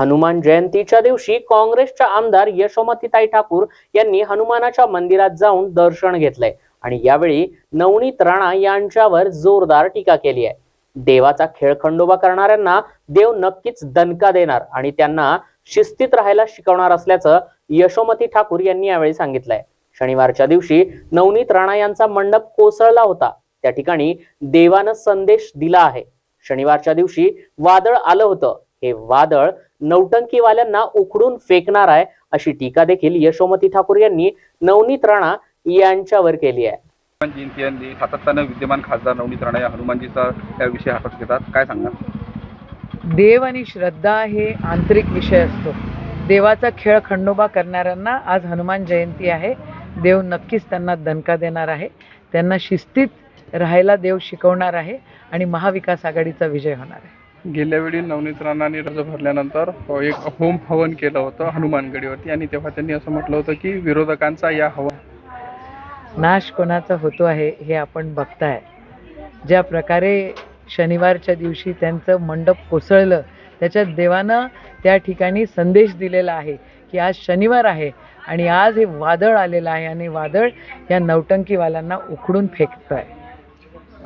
हनुमान जयंतीच्या दिवशी काँग्रेसच्या आमदार यशोमतीताई ठाकूर यांनी हनुमानाच्या मंदिरात जाऊन दर्शन घेतलंय. आणि यावेळी नवनीत राणा यांच्यावर जोरदार टीका केली आहे. देवाचा खेळ खंडोबा करणाऱ्यांना देव नक्कीच दणका देणार आणि त्यांना शिस्तीत राहायला शिकवणार असल्याचं यशोमती ठाकूर यांनी यावेळी सांगितलंय. शनिवारच्या दिवशी नवनीत राणा यांचा मंडप कोसळला होता. त्या ठिकाणी देवानं संदेश दिला आहे. शनिवारच्या दिवशी वादळ आलं होतं. हे वादळ नौटंकीवाल्यांना उखडून फेकणार आहे अशी टीका देखील यशोमती ठाकूर यांनी नवनीत राणा यांच्यावर केली आहे. हनुमान जयंती आणि सातत्यानं विद्यमान खासदार नवनीत राणा या हनुमानजीचा या विषय हातात घेतात. काय सांगणार? देव आणि श्रद्धा हे आंतरिक विषय असतो. देवाचा खेळ खंडोबा करणाऱ्यांना आज हनुमान जयंती आहे. देव नक्कीच त्यांना दणका देणार आहे. त्यांना शिस्तीत राहायला देव शिकवणार आहे आणि महाविकास आघाडीचा विजय होणार आहे. गेल्या वेळी नवनीत राणांनी अर्ज भरल्यानंतर एक होम हवन केलं होतं हनुमानगडीवरती. आणि तेव्हा त्यांनी असं म्हटलं होतं की विरोधकांचा या हवन नाश कोणाचा होतो आहे हे आपण बघताय. ज्या प्रकारे शनिवारच्या दिवशी त्यांचं मंडप कोसळलं त्याच्यात देवानं त्या ठिकाणी संदेश दिलेला आहे की आज शनिवार आहे आणि आज हे वादळ आलेलं आहे आणि वादळ या नौटंकीवाल्यांना उखडून फेकतं आहे